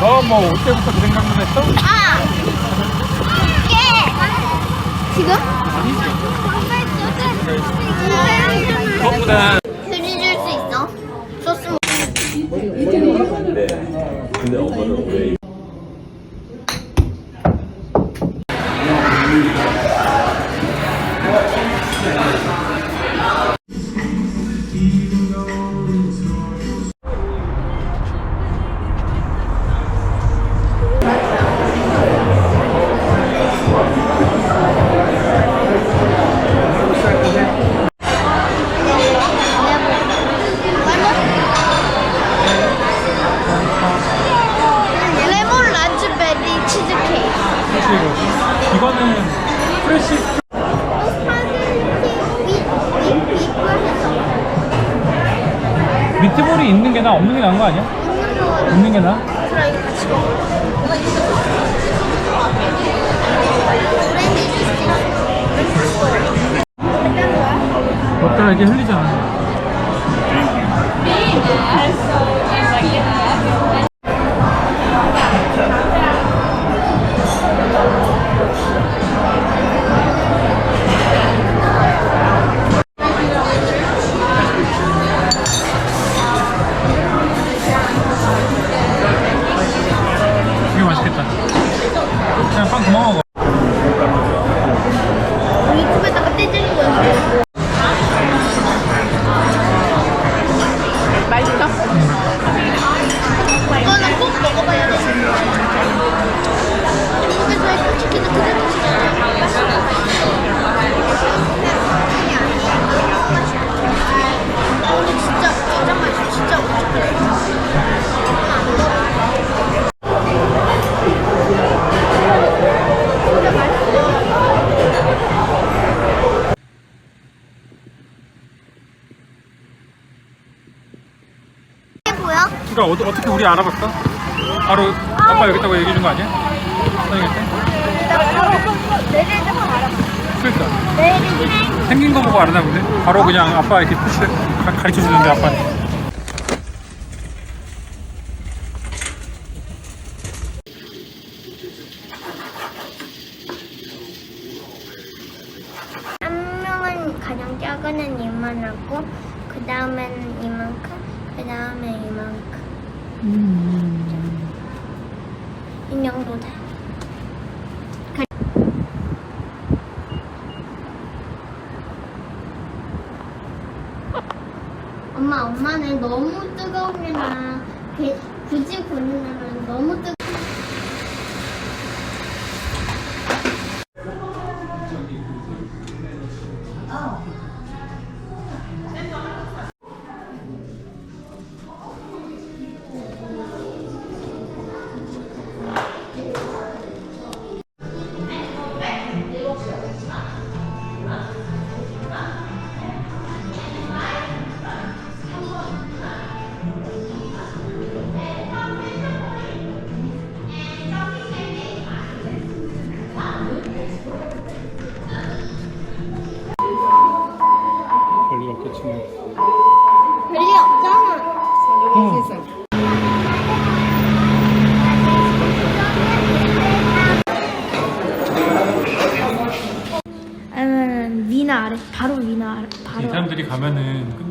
너뭐 올 때부터 그 생각만 했어? 아! 예! 지금? 그것보 미트볼이 있는 게 나 없는 게 나은 거 아니야? 있는 게 나? 먹다가 이게 흘리잖아. 그러니까 어, 어떻게 우리 알아봤어? 바로 아빠 여기 있다고 얘기해 준 거 아니야? 그러니까 생긴 거 보고 알았나 본데? 바로 그냥 아빠 이렇게 가르쳐 주는데 아빠는 한 명은 가장 작은 애는 이만하고 그 다음에 이만큼 이 정도 돼. 그- 엄마 엄마는 너무 뜨거운 게나 굳이 고르려면 너무 뜨거 아래 바로 위나 아래 이 바로 사람들이 가면은